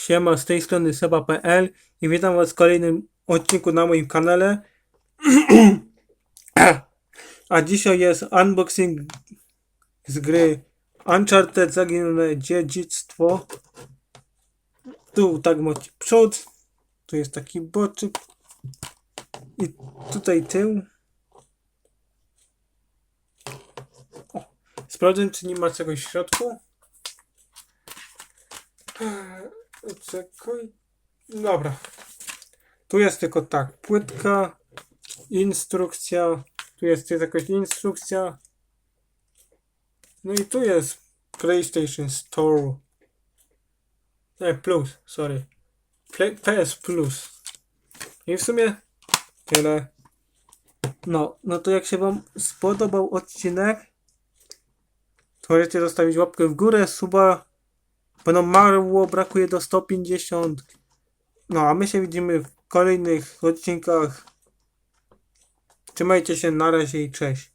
Siema, z tej strony seba.pl i witam was w kolejnym odcinku na moim kanale. A dzisiaj jest unboxing z gry Uncharted Zaginione Dziedzictwo. Tu tak macie przód, tu jest taki boczyk i tutaj tył. Sprawdzę czy nie ma czegoś w środku. Czekaj. Dobra. Tu jest tylko tak. Płytka, instrukcja. Tu jest jakaś instrukcja. No i tu jest PlayStation Store. Nie, Plus, sorry. Play, PS Plus. I w sumie tyle. No, no to jak się Wam spodobał odcinek, to możecie zostawić łapkę w górę, suba. Będą mało, brakuje do 150. No, a my się widzimy w kolejnych odcinkach. Trzymajcie się, na razie i cześć.